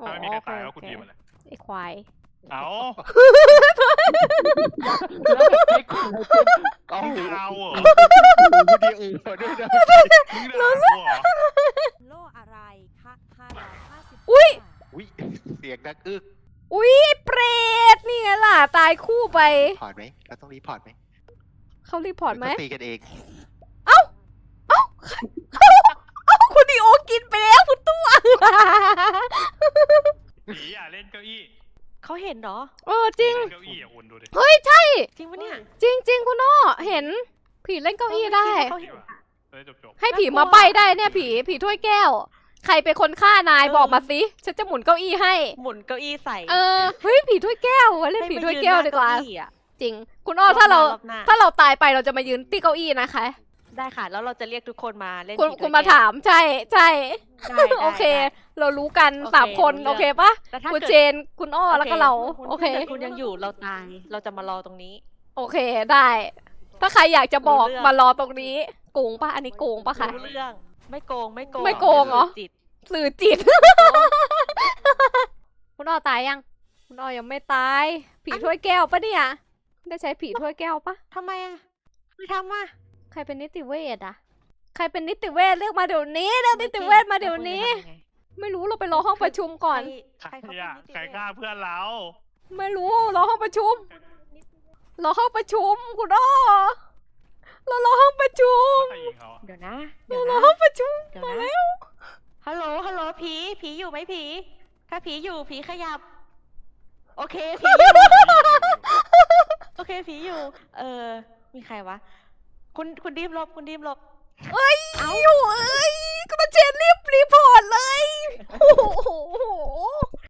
อ๋อถ้าไม่มีใครตายก็โอคุณเคดีมอะไรไอ้ควาย เอาให้คุณเอาเอาเอาเหรอคุณดีอูด้วยนะมึงด่ากูเหรอโลอะไรคะ550อุ๊ย อุ้ยเสียงดังอึกอุ้ยเปรตนี่ไงล่ะตายคู่ไป พอร์ตไหมเราต้องรีพอร์ตไหมเขารีพอร์ตไหมรืเขาตีกันเอง เอ้า เอ้า คุณดีโอกินไปแล้วคุณตัว ผีอะเล่นเก้าอี้เขาเห็นเหรอ เออจริง เล่นเก้าอี้อะคุณดูดิ เฮ้ยใช่ จริงปะเนี่ยจริงจริงคุณอ้อเห็น ผีเล่นเก้าอี้ได้ เขาเห็นเฮ้ยจบจบให้ผีมาใบได้เนี่ยผีผีถ้วยแก้ว ใครเป็นคนฆ่านายเออ บอกมาสิฉันจะหมุนเก้าอี้ให้ หมุนเก้าอี้ใส่เออเฮ้ยผีถ้วยแก้วเล่นให้ผีมาถ้วยยืนแก้วหน้ดีกว่าเอี้อะจริง คุณอ้อถ้าเรารอบหน้ถ้าเราตายไปเราจะมายืนที่เก้าอี้นะคะ ได้ค่ะ แล้วเราจะเรียกทุกคนมาเล่นคุณผีคุณด้วยมาแก้วถามใช่ใช่ ได้ได้โอเค ได้ เรารู้กันโอเคสามคนรู้เรื่องโอเคปะแต่ถ้าคุณเกิด เจนคุณอ้อแล้วก็เรา โอเค ถ้ากิดคุณยังอยู่เราตาย เราจะมารอตรงนี้ โอเคได้ ถ้าใครอยากจะบอกรู้เรื่อง มารอตรงนี้โกงปะอันนี้โกงปะคะ รู้เรื่อง ไม่โกงไม่โกงไม่โกงเหรอ จิต สื่อจิต คุณอ้อตายยัง คุณอ้อยังไม่ตาย ผีถ้วยแก้วปะเนี่ยได้ใช้ผีถ้วยแก้วปะทำไมอะไม่ทำอะใครเป็นนิติเวชอะใครเป็นนิติเวชเรียกมาเดี๋ยวนี้เรียกนิติเวชมาเดี๋ยวนี้ไม่รู้เราไปรอห้องประชุมก่อน ใครใครเขาเป็นอะนิติใครเวชฆ่าเพื่อนเรา ไม่รู้รอห้องประชุมรอห้องประชุมคุณอ้อเรารอห้องประชุมใครยิงเขาอะเดี๋ยวนะเราเดี๋ยวรอนะห้องประชุม เดี๋ยวนะฮัลโหลฮัลโหลผีผีอยู่ไหมผีถ้าผีอยู่ผีขยับ โอเคผีอยู่โอเคผีอยู่ เออ มีใครวะ คุณคุณดีมลบคุณดีมลบ เอ้ยอยู่เอ้ยก็มาเชนรี